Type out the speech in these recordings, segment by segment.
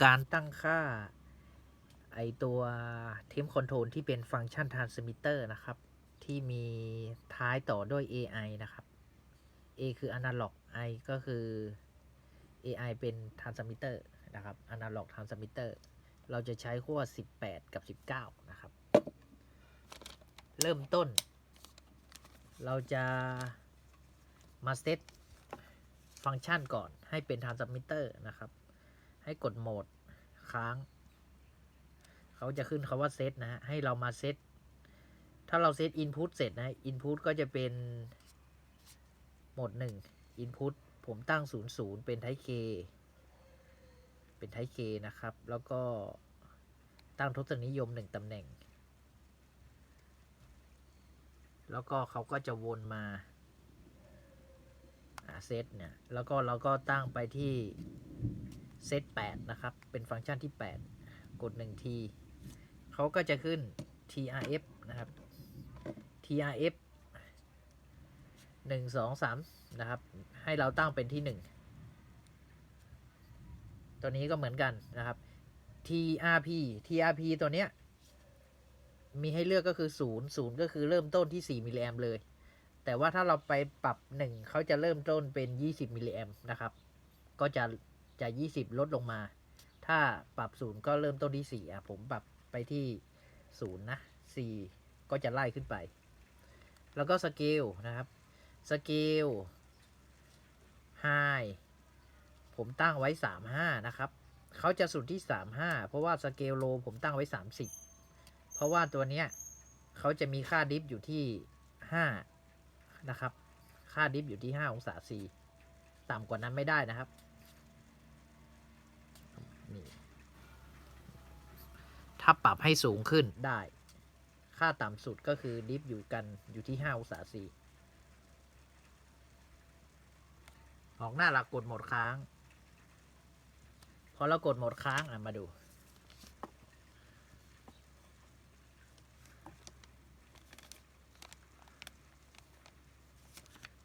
การตั้งค่า ไอตัวเทมคอนโทรลที่เป็นฟังก์ชัน transmitter นะครับ ที่มีท้ายต่อด้วย AI นะครับ A คือ analog I ก็คือ AI เป็น transmitter นะครับ analog transmitter เราจะใช้ขั้ว 18 กับ 19 นะครับ เริ่มต้น เราจะมาเซตฟังก์ชันก่อนให้เป็น transmitter นะครับ ให้กดโหมดค้าง เขาจะขึ้นคาว่าเซตนะฮะ ให้เรามาเซต ถ้าเราเซต Input เสร็จนะ Input ก็จะเป็นโหมด1 Input ผมตั้ง 00 เป็นไทป์ K เป็นไทป์ K นะครับ แล้วก็ตั้งทศนิยม1ตำแหน่ง แล้วก็เขาก็จะวนมาเซตเนี่ย แล้วก็เราก็ตั้งไปที่ เซต8นะครับ เป็นฟังก์ชันที่ 8 กด1ทีเขาก็จะขึ้น trf นะครับ trf 1 2 3 นะครับ ให้เราตั้งเป็นที่ 1 ตัวนี้ก็เหมือนกันนะครับ trp trp ตัวเนี้ยมีให้เลือกก็คือ 0 0 ก็คือเริ่มต้นที่ 4 มิลลิแอมเลย แต่ว่าถ้าเราไปปรับ 1 เขาจะเริ่มต้นเป็น 20 มิลลิแอมนะครับ ก็จะ จะ20 ลดลงมา ถ้าปรับ0ก็เริ่มต้นที่ 4 อะ ผมปรับไปที่0นะ 4 ก็จะไล่ขึ้นไป แล้วก็สเกลนะครับ สเกล High ผมตั้งไว้ 35 นะครับ เขาจะสุดที่ 35 เพราะว่าสเกลโลผมตั้งไว้ 30 เพราะว่าตัวเนี้ยเขาจะมีค่าดิฟอยู่ที่ 5 นะครับ ค่าดิฟอยู่ที่ 5 องศา C ต่ำกว่านั้นไม่ได้นะครับ ถ้าปรับให้สูงขึ้นได้ ค่าต่ำสุดก็คือดิฟอยู่กันอยู่ที่ 5 องศา C ออกหน้าหลักกดหมดค้าง พอเรากดหมดค้างอะมาดู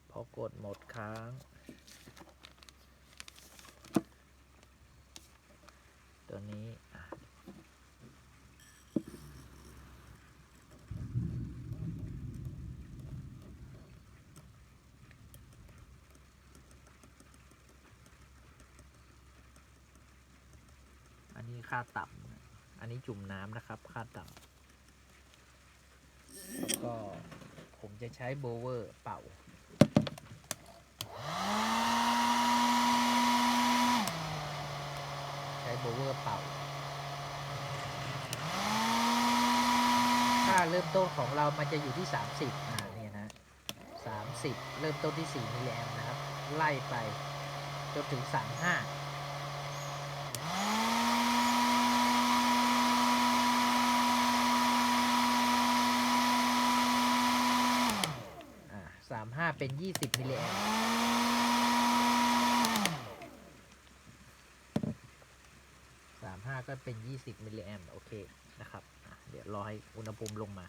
พอกดหมดค้าง ตัวนี้ นี้ค่าต่ำอันนี้จุ่มน้ำนะครับ ค่าต่ำแล้วก็ผมจะใช้โบเวอร์เป่า ใช้โบเวอร์เป่า ค่าเริ่มต้นของเรามันจะอยู่ที่ 30 อ่าเนี่ยนะ30 เริ่มต้นที่ 4มิลลิแอมนะครับ ไล่ไปจนถึง 35 อ่า 35 เป็น 20มิลลิแอมสามห้าก็เป็นยี่สิบมิลลิแอมโอเคนะครับ เดี๋ยวรอให้อุณหภูมิลงมา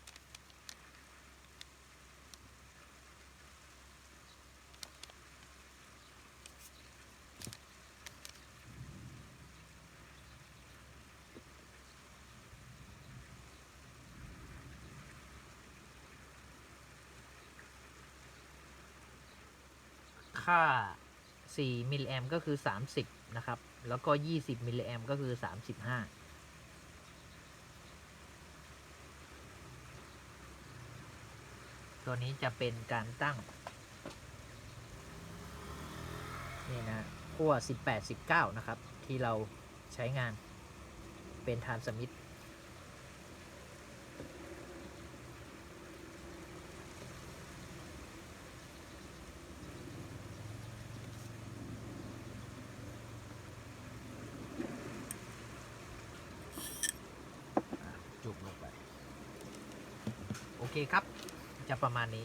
ค่า 4 มิลลิแอมก็คือ 30 นะครับ แล้วก็ 20 มิลลิแอมก็คือ 35ตัวนี้จะเป็นการตั้ง นี่นะขั้ว18 19 นะครับ ที่เราใช้งานเป็นทานสมิธ จุบลงไป โอ เคครับ จะประมาณนี้